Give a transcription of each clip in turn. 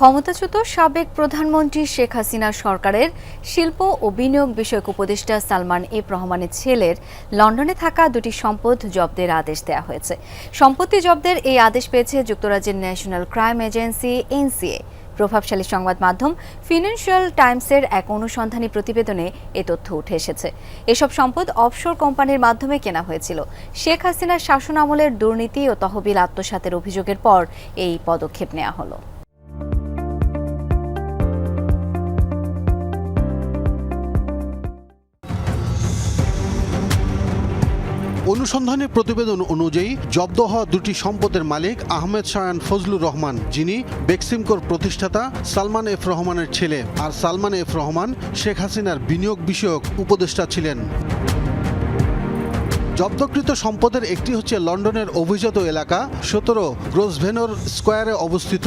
ক্ষমতাচ্যুত সাবেক প্রধানমন্ত্রী শেখ হাসিনা সরকারের শিল্প ও বিনিয়োগ বিষয়ক উপদেষ্টা সালমান এফ রহমানের ছেলের লন্ডনে থাকা দুটি সম্পদ জব্দের আদেশ দেওয়া হয়েছে। সম্পত্তি জব্দের এই আদেশ পেয়েছে যুক্তরাজ্যের ন্যাশনাল ক্রাইম এজেন্সি, এনসিএ। প্রভাবশালী সংবাদ মাধ্যম ফিনান্সিয়াল টাইমসের এক অনুসন্ধানী প্রতিবেদনে এ তথ্য উঠে এসেছে। এসব সম্পদ অফশোর কোম্পানির মাধ্যমে কেনা হয়েছিল। শেখ হাসিনার শাসনামলের দুর্নীতি ও তহবিল আত্মসাতের অভিযোগের পর এই পদক্ষেপ নেওয়া হলো। অনুসন্ধানী প্রতিবেদন অনুযায়ী, জব্দ হওয়া দুটি সম্পদের মালিক আহমেদ শায়ান ফজলুর রহমান, যিনি বেক্সিমকোর প্রতিষ্ঠাতা সালমান এফ রহমানের ছেলে, আর সালমান এফ রহমান শেখ হাসিনার বিনিয়োগ বিষয়ক উপদেষ্টা ছিলেন। জব্দকৃত সম্পদের একটি হচ্ছে লন্ডনের অভিজাত এলাকা, সতেরো গ্রোসভেনর স্কোয়ারে অবস্থিত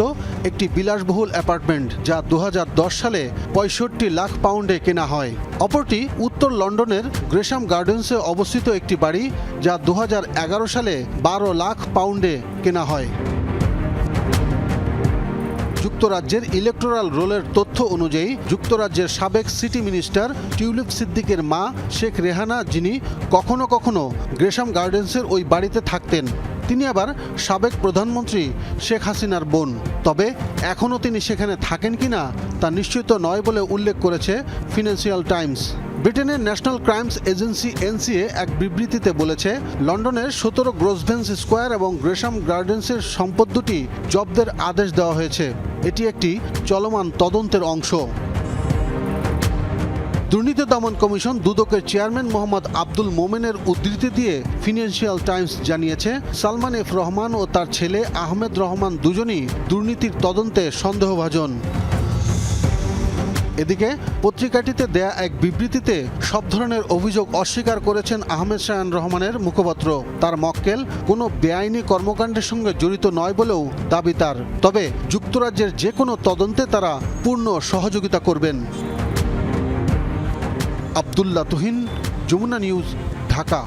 একটি বিলাসবহুল অ্যাপার্টমেন্ট, যা দু হাজার দশ সালে পঁয়ষট্টি লাখ পাউন্ডে কেনা হয়। অপরটি উত্তর লন্ডনের গ্রেশাম গার্ডেন্সে অবস্থিত একটি বাড়ি, যা দু হাজার এগারো সালে বারো লাখ পাউন্ডে কেনা হয়। যুক্তরাজ্যের ইলেকটোরাল রোলের তথ্য অনুযায়ী যুক্তরাজ্যের সাবেক সিটি মিনিস্টার টিউলিপ সিদ্দিকের মা শেখ রেহানা যিনি কখনো কখনো গ্রেশাম গার্ডেন্সের ওই বাড়িতে থাকতেন। তিনি আবার সাবেক প্রধানমন্ত্রী শেখ হাসিনার বোন। তবে এখনও তিনি সেখানে থাকেন কিনা তা নিশ্চিত নয় বলে উল্লেখ করেছে ফিনান্সিয়াল টাইমস ব্রিটেনের ন্যাশনাল ক্রাইমস এজেন্সি এনসিএ এক বিবৃতিতে বলেছে, লন্ডনের সতেরো গ্রোসভেন্স স্কোয়ার এবং গ্রেশাম গার্ডেন্সের সম্পদ দুটি জব্দের আদেশ দেওয়া হয়েছে। এটি একটি চলমান তদন্তের অংশ। দুর্নীতি দমন কমিশন দুদকের চেয়ারম্যান মোহাম্মদ আব্দুল মোমেনের উদ্ধৃতি দিয়ে ফিনান্সিয়াল টাইমস জানিয়েছে, সালমান এফ রহমান ও তার ছেলে আহমেদ রহমান দুজনই দুর্নীতির তদন্তে সন্দেহভাজন। এদিকে পত্রিকাটিতে দেয়া এক বিবৃতিতে সব ধরনের অভিযোগ অস্বীকার করেছেন আহমেদ শাহান রহমানের মুখপাত্র। তার মক্কেল কোনো বেআইনি কর্মকাণ্ডের সঙ্গে জড়িত নয় বলেও দাবি তার। তবে যুক্তরাজ্যের যে কোনো তদন্তে তারা পূর্ণ সহযোগিতা করবেন। আবদুল্লাহ তুহিন, যমুনা নিউজ, ঢাকা।